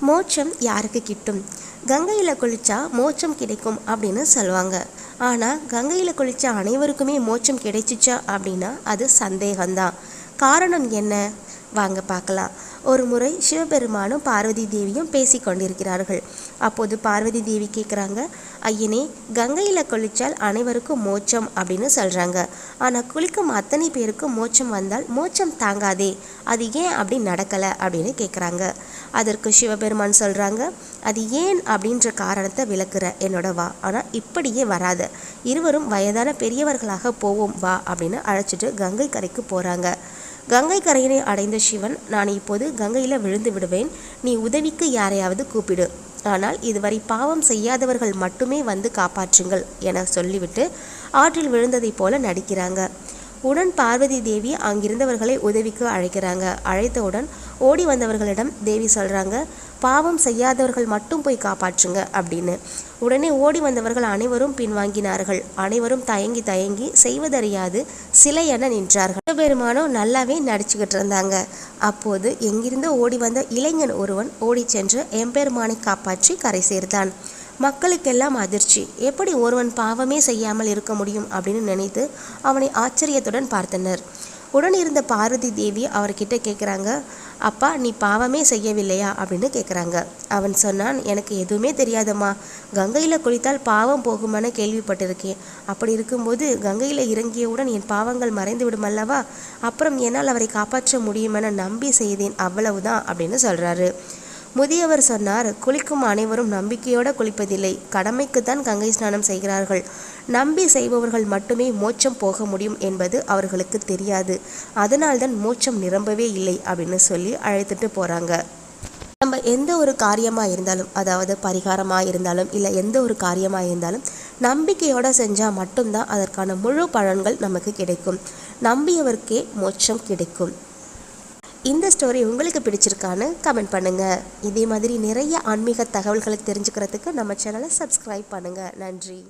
மோட்சம் யாருக்கு கிட்டும்? கங்கையில் குளிச்சா மோட்சம் கிடைக்கும் அப்படின்னு சொல்லுவாங்க. ஆனால் கங்கையில் குளிச்ச அனைவருக்குமே மோட்சம் கிடைச்சிச்சா அப்படின்னா அது சந்தேகம்தான். காரணம் என்ன? வாங்க பார்க்கலாம். ஒரு முறை சிவபெருமானும் பார்வதி தேவியும் பேசி கொண்டிருக்கிறார்கள். அப்போது பார்வதி தேவி கேட்குறாங்க ஐயனே கங்கையில் குளித்தால் அனைவருக்கும் மோச்சம் அப்படின்னு சொல்கிறாங்க ஆனால் குளிக்கும் அத்தனை பேருக்கும் மோச்சம் வந்தால் மோச்சம் தாங்காதே அது ஏன் அப்படி நடக்கலை அப்படின்னு கேட்குறாங்க. அதற்கு சிவபெருமான் சொல்கிறாங்க அது ஏன் அப்படின்ற காரணத்தை விளக்குற என்னோட வா. ஆனால் இப்படியே வராத. இருவரும் வயதான பெரியவர்களாக போவோம் வா அப்படின்னு அழைச்சிட்டு கங்கை கரைக்கு போகிறாங்க கங்கை கரையினை அடைந்த சிவன் நான் இப்போது கங்கையில் விழுந்து விடுவேன். நீ உதவிக்கு யாரையாவது கூப்பிடு. ஆனால் இதுவரை பாவம் செய்யாதவர்கள் மட்டுமே வந்து காப்பாற்றுங்கள் என சொல்லிவிட்டு ஆற்றில் விழுந்ததைப் போல நடிக்கிறாங்க. உடன் பார்வதி தேவி அங்கிருந்தவர்களை உதவிக்கு அழைக்கிறாங்க. அழைத்தவுடன் ஓடி வந்தவர்களிடம் தேவி சொல்கிறாங்க பாவம் செய்யாதவர்கள் மட்டும் போய் காப்பாற்றுங்க அப்படின்னு. உடனே ஓடி வந்தவர்கள் அனைவரும் பின்வாங்கினார்கள். அனைவரும் தயங்கி தயங்கி செய்வதறியாது சிலை என நின்றார்கள். சிவபெருமானும் நல்லாவே நடிச்சுக்கிட்டு இருந்தாங்க. அப்போது எங்கிருந்து ஓடி வந்த இளைஞன் ஒருவன் ஓடி சென்று எம்பெருமானை காப்பாற்றி கரை சேர்த்தான். மக்களுக்கெல்லாம் அதிர்ச்சி. எப்படி ஒருவன் பாவமே செய்யாமல் இருக்க முடியும் அப்படின்னு நினைத்து அவனை ஆச்சரியத்துடன் பார்த்தனர். உடன் இருந்த பார்வதி தேவி அவர்கிட்ட கேட்குறாங்க அப்பா நீ பாவமே செய்யவில்லையா? அப்படின்னு கேட்குறாங்க. அவன் சொன்னான் எனக்கு எதுவுமே தெரியாதம்மா. கங்கையில் குளித்தால் பாவம் போகுமான கேள்விப்பட்டிருக்கேன். அப்படி இருக்கும்போது கங்கையில் இறங்கியவுடன் என் பாவங்கள் மறைந்து விடும் அல்லவா? அப்புறம் என்னால் அவரை காப்பாற்ற முடியுமென நம்பி செய்தேன். அவ்வளவுதான் அப்படின்னு சொல்கிறாரு முதியவர் சொன்னார் குளிக்கும் அனைவரும் நம்பிக்கையோடு குளிப்பதில்லை. கடமைக்குத்தான் கங்கை ஸ்நானம் செய்கிறார்கள். நம்பி செய்பவர்கள் மட்டுமே மோட்சம் போக முடியும் என்பது அவர்களுக்கு தெரியாது. அதனால்தான் மோட்சம் நிரம்பவே இல்லை அப்படின்னு சொல்லி அழைத்துட்டு போகிறாங்க நம்ம எந்த ஒரு காரியமாக இருந்தாலும் அதாவது பரிகாரமாக இருந்தாலும் இல்லை எந்த ஒரு காரியமாக இருந்தாலும் நம்பிக்கையோடு செஞ்சால் மட்டும்தான் அதற்கான முழு பலன்கள் நமக்கு கிடைக்கும். நம்பியவர்க்கே மோட்சம் கிடைக்கும். இந்த ஸ்டோரி உங்களுக்கு பிடிச்சிருக்கான்னு கமெண்ட் பண்ணுங்கள் இதே மாதிரி நிறைய ஆன்மீக தகவல்களை தெரிஞ்சுக்கிறதுக்கு நம்ம சேனலை சப்ஸ்கிரைப் பண்ணுங்கள் நன்றி.